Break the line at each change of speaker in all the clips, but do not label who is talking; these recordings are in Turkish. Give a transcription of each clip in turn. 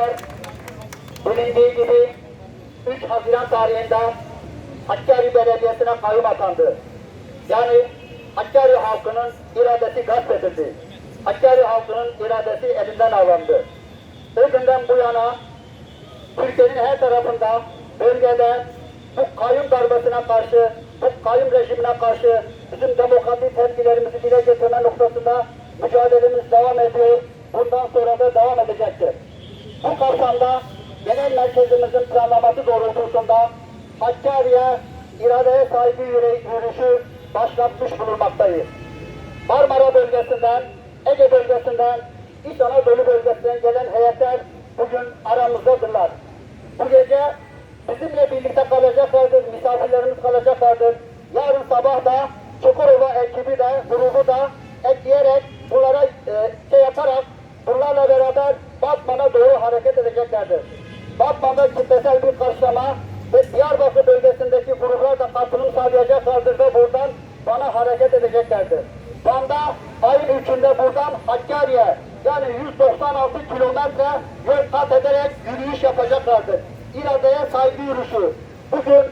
arkadaşlar, bilindiği gibi 3 Haziran tarihinde Hakkari Belediyesi'ne kayyum atandı. Yani Hakkari halkının iradesi gasp edildi. Hakkari halkının iradesi elinden alındı. O günden bu yana Türkiye'nin her tarafında, bölgede bu kayyum darbesine karşı, bu kayyum rejimine karşı bizim demokratik tepkilerimizi dile getirme noktasında mücadelemiz devam ediyor. Bundan sonra da devam edecektir. Kapsamda genel merkezimizin planlaması doğrultusunda Hakkari'ye iradeye yürü- yürüyüşü başlatmış bulunmaktayız. Marmara bölgesinden, Ege bölgesinden, İç Anadolu bölgesinden gelen heyetler bugün aramızdadırlar. Bu gece bizimle birlikte kalacaklardır, misafirlerimiz kalacaklardır. Yarın sabah da Çukurova ekibi de, grubu da ekleyerek, bunlara e, şey yaparak, bunlarla beraber Batman'a doğru hareket edeceklerdir. Batman'da kitlesel bir karşılama ve Diyarbakır bölgesindeki gruplar da katılım sağlayacaklardır ve buradan bana hareket edeceklerdir. Van'da ayın üçünde buradan Hakkari'ye yani 196 kilometre yol kat ederek yürüyüş yapacaklardır. İradeye saygı yürüyüşü. Bugün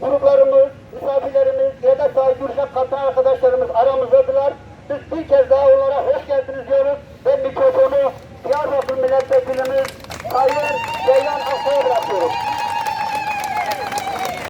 gruplarımız, misafirlerimiz ya da saygı yürüyüşe katılan arkadaşlarımız aramızdadılar. Biz bir kez daha onlara hoş geldiniz diyoruz ve mikrofonu Diyarbakır Milletvekilimiz Sayın Ceylan Aksa'ya bırakıyoruz.